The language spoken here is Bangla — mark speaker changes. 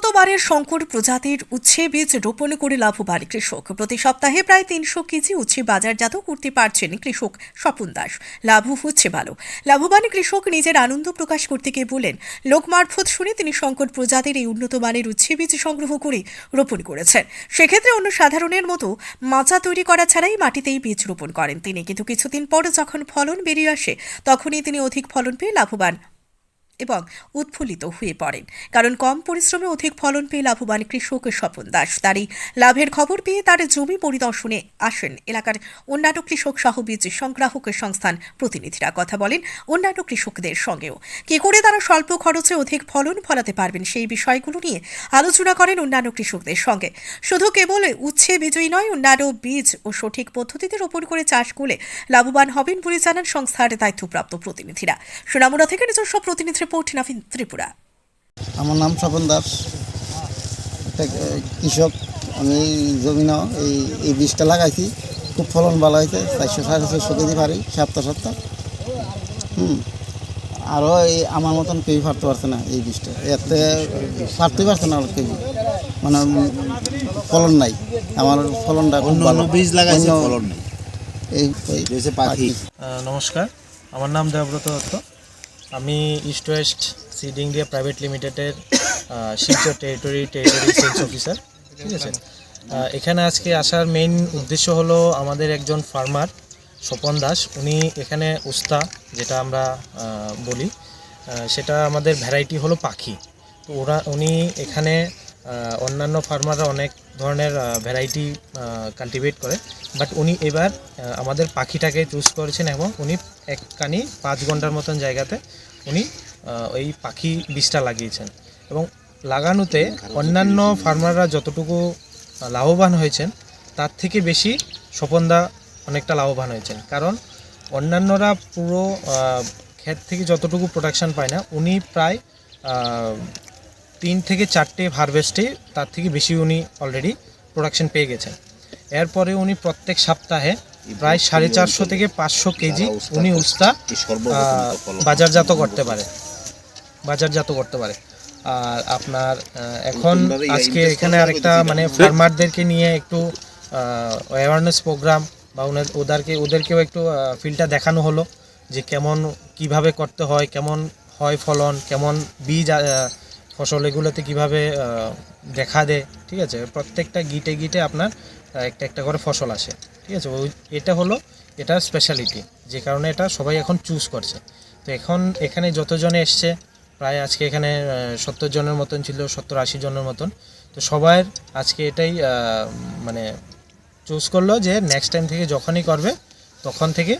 Speaker 1: উন্নত শঙ্কর প্রজাতির উচ্ছে বীজ রোপণ করে লাভবান কৃষক। প্রতি সপ্তাহে প্রায় তিনশো কেজি উচ্ছে বাজারজাত করতে পারছেন কৃষক স্বপন দাস। লাভ হচ্ছে ভালো। লাভবান কৃষক নিজের আনন্দ প্রকাশ করতে গিয়ে বলেন, লোক মারফত শুনে তিনি শঙ্কর প্রজাতির এই উন্নত মানের উচ্ছে বীজ সংগ্রহ করে রোপণ করেছেন। সেক্ষেত্রে অন্য সাধারণের মতো মাচা তৈরি করা ছাড়াই মাটিতেই বীজ রোপণ করেন তিনি। কিন্তু কিছুদিন পর যখন ফলন বেরিয়ে আসে, তখনই তিনি অধিক ফলন পেয়ে লাভবান এবং উৎফুল্লিত হয়ে পড়েন। কারণ কম পরিশ্রমে অধিক ফলন পেয়ে লাভবান কৃষক স্বপন দাস। তারই লাভের খবর পেয়ে তার জমি পরিদর্শনে আসেন এলাকার অন্যান্য কৃষক সহ বীজ সংগ্রাহক সংস্থান প্রতিনিধিরা। কথা বলেন অন্যান্য কৃষকদের সঙ্গেও। কি করে তারা স্বল্প খরচে অধিক ফলন ফলাতে পারবেন সেই বিষয়গুলো নিয়ে আলোচনা করেন অন্যান্য কৃষকদের সঙ্গে। শুধু কেবল উচ্ছে বিজয়ী নয়, অন্যান্য বীজ ও সঠিক পদ্ধতিতে রোপণ করে চাষ করলে লাভবান হবেন বলে জানান সংস্থার দায়িত্বপ্রাপ্ত প্রতিনিধিরা। সোনামুড়া থেকে নিজস্ব প্রতিনিধি রিপোর্ট নাফিন ত্রিপুরা।
Speaker 2: আমার নাম স্বপন দাস। কৃষক। আমি জমিন এই এই বীজটা লাগাইছি। খুব ফলন ভালো হয়েছে। চারশো সাড়ে চারশো কেজি পারি সপ্তাহ সপ্তাহ। হুম। আরও এই আমার মতন কেউ পারতে পারছে না এই বীজটা। এতে পারতেই পারছে না আর কেউ। মানে ফলন নাই। আমার ফলনটা খুব
Speaker 3: অন্য বীজ লাগাইছে ফলন নেই।
Speaker 2: এই এই
Speaker 3: পাখি।
Speaker 4: নমস্কার। আমার নাম দেবব্রত দত্ত। আমি east west seeding India private লিমিটেডের Silchar territory territory sales officer ঠিক আছে? এখানে আজকে আসার মেইন উদ্দেশ্য হলো আমাদের একজন ফার্মার স্বপন দাস। উনি এখানে উস্তা, যেটা আমরা বলি। সেটা আমাদের ভ্যারাইটি হলো পাখি। তো ওরা, উনি এখানে অন্যান্য ফার্মাররা অনেক ধরনের ভ্যারাইটি কাল্টিভেট করে। বাট উনি এবার আমাদের পাখিটাকে চুজ করেছেন এবং উনি এক কানি পাঁচ ঘণ্টার মতন জায়গাতে উনি ওই পাখি বীজটা লাগিয়েছেন। এবং লাগানোতে অন্যান্য ফার্মাররা যতটুকু লাভবান হয়েছেন, তার থেকে বেশি স্বপনদা অনেকটা লাভবান হয়েছেন। কারণ অন্যান্যরা পুরো ক্ষেত থেকে যতটুকু প্রোডাকশন পায় না, উনি প্রায় তিন থেকে চারটে হারভেস্টে তার থেকে বেশি উনি অলরেডি প্রোডাকশন পেয়ে গেছেন। এরপরে উনি প্রত্যেক সপ্তাহে প্রায় সাড়ে চারশো থেকে পাঁচশো কেজি উনি উস্তা বাজারজাত করতে পারে। বাজারজাত করতে পারে। আর আপনার এখন আজকে এখানে আরেকটা মানে ফার্মারদেরকে নিয়ে একটু অ্যাওয়ারনেস প্রোগ্রাম বা ওদেরকে ওদেরকেও একটু ফিল্ডটা দেখানো হলো যে কেমন কীভাবে করতে হয় কেমন হয় ফলন কেমন বীজ ফসল এগুলোতে কীভাবে দেখা দেয়, ঠিক আছে? প্রত্যেকটা গিটে গিটে আপনার একটা একটা করে ফসল আসে, ঠিক আছে? ওই, এটা হলো এটা স্পেশালিটি যে কারণে এটা সবাই এখন চুজ করছে। তো এখন এখানে যতজনে এসছে, প্রায় আজকে এখানে সত্তর জনের মতন ছিল, সত্তর আশি জনের মতন, তো সবার আজকে এটাই মানে চুজ করল যে নেক্সট টাইম থেকে যখনই করবে, তখন থেকে